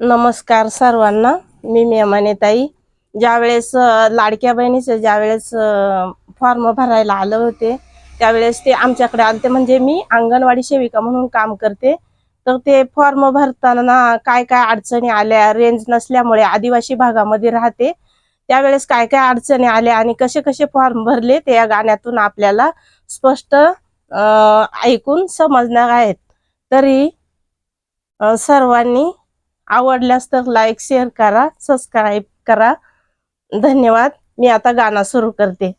नमस्कार सर्वांना. मी मेमानेताई ज्यावेळेस लाडक्या बहिणीचं ज्यावेळेस फॉर्म भरायला आलं होते त्यावेळेस ते आमच्याकडे आलते. म्हणजे मी अंगणवाडी सेविका म्हणून काम करते. तर ते फॉर्म भरताना काय काय अडचणी आल्या रेंज नसल्यामुळे आदिवासी भागामध्ये राहते. त्यावेळेस काय काय अडचणी आल्या आणि कसे कसे फॉर्म भरले ते या गाण्यातून आपल्याला स्पष्ट ऐकून समजणार आहेत. तरी सर्वांनी आवडल्यास तर लाईक शेअर करा सबस्क्राईब करा. धन्यवाद. मी आता गाणं सुरू करते.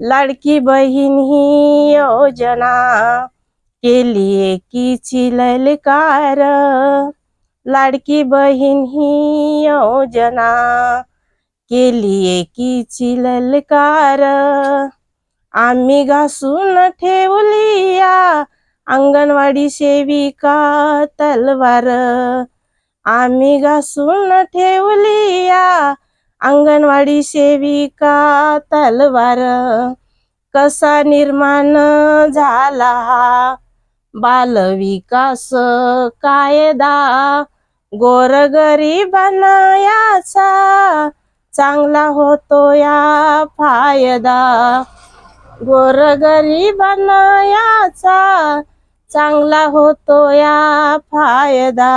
लाडकी बहीण ही योजना केली एकीची ललकार लाडकी बहीण ही योजना केली एकीची ललकार आम्ही घासून ठेवली या अंगणवाडी सेविका तलवार. आम्ही घासून ठेवली या अंगणवाडी सेविका तलवार. कसा निर्माण झाला हा? बालविकास कायदा गोरगरीबांना याचा चांगला होतो या फायदा. गोरगरीबांना याचा चांगला होतो या फायदा.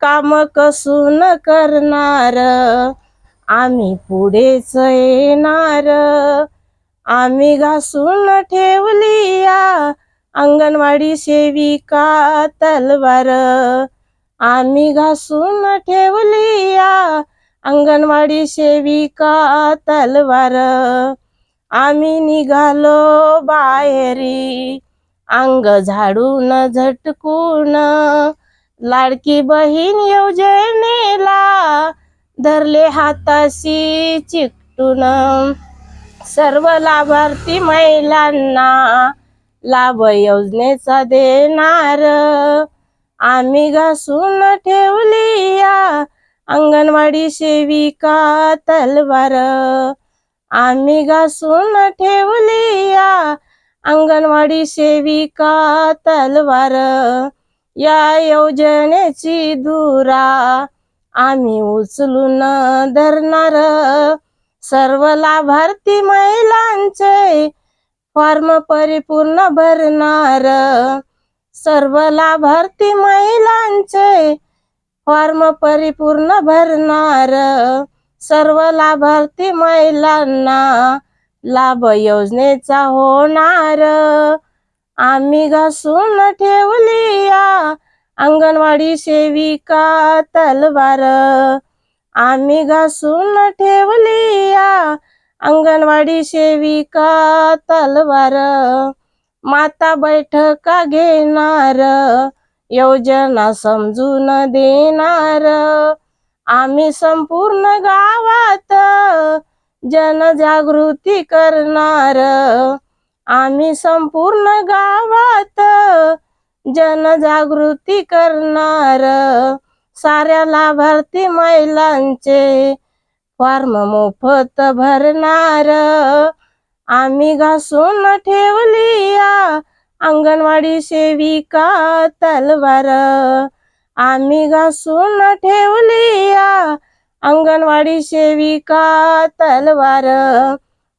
काम कसून करणार? आम्ही पुढेच येणार. आम्ही घासून ठेवली या अंगणवाडी सेविका तलवार. आम्ही घासून ठेवली या अंगणवाडी सेविका तलवार. आम्ही निघालो बाहेरी अंग झाडून झटकून. लाडकी बहीण योजनेला धरले हाताशी चिकटून. सर्व लाभार्थी महिलांना लाभ योजनेचा देणार. आम्ही घासून ठेवली या अंगणवाडी सेविका तलवार. आम्ही घासून ठेवली या अंगणवाडी सेविका तलवार. या योजनेची धुरा. आम्ही उचलून धरणार सर्व लाभार्थी महिलांचे फॉर्म परिपूर्ण भरणार. सर्व लाभार्थी महिलांचे फॉर्म परिपूर्ण भरणार. सर्व लाभार्थी महिलांना लाभ योजनेचा होणार. आम्ही घासून ठेवली या अंगणवाडी सेविका तलवार. आम्ही घासून ठेवली या अंगणवाडी सेविका तलवार. माता बैठका घेणार योजना समजून देणार. आम्ही संपूर्ण गावात जनजागृती करणार. आम्ही संपूर्ण गावात जनजागृती करणार. साऱ्या लाभार्थी महिलांचे फॉर्म मोफत भरणार. आम्ही घासून ठेवली या अंगणवाडी सेविका तलवार. आम्ही घासून ठेवली या अंगणवाडी सेविका तलवार.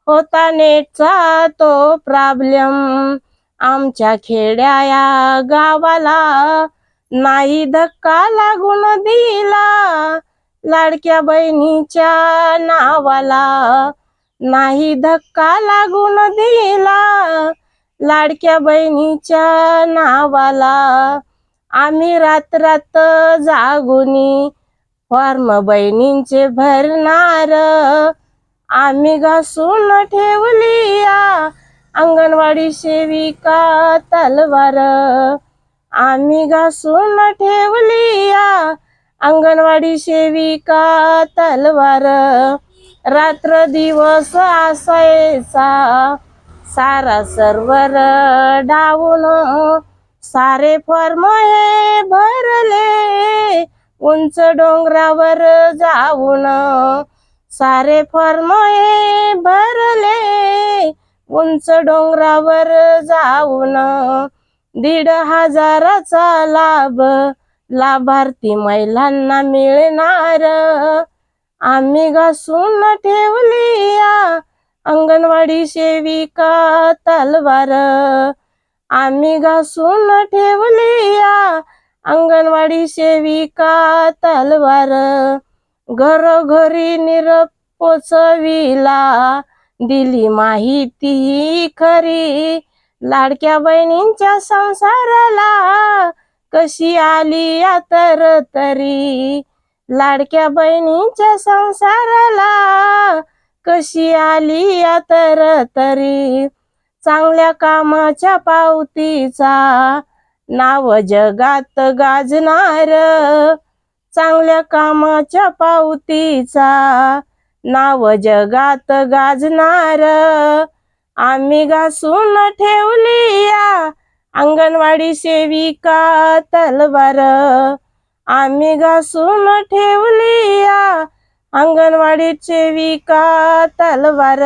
होता नेटचा तो प्रॉब्लेम आमच्या खेड्या या गावाला नाही धक्का लागून दिला. लाडक्या बहिणीच्या नावाला नाही धक्का लागून दिला. लाडक्या बहिणीच्या नावाला आम्ही रात रात जागुनी फॉर्म बहिणींचे भरणार. आम्ही घासून ठेवलीया अंगणवाडी सेविका तलवार. आम्ही घासून ठेवलीया अंगणवाडी सेविका तलवार. रात्र दिवस असायचा सारा सर्वर डावून सारे फॉर्म हे भरले. उंच डोंगरावर जाऊन सारे फॉर्म हे भरले. उंच डोंगरावर जाऊन दीड हजाराचा लाभ लाभार्थी महिलांना मिळणार. आम्ही घासून ठेवली या अंगणवाडी सेविका तलवार. आम्ही घासून ठेवली या अंगणवाडी सेविका तलवार. घरोघरी निरप पोचविला दिली माहिती खरी. लाडक्या बहिणींच्या संसाराला कशी आली या तर? तरी लाडक्या बहिणींच्या संसाराला कशी आली या तर तरी? चांगल्या कामाच्या पावतीचा नाव जगात गाजणार. चांगल्या कामाच्या पावतीचा. नाव जगात गाजणार. आम्ही घासून ठेवली या अंगणवाडी सेविका तलवार. आम्ही घासून ठेवली या अंगणवाडी सेविका तलवार.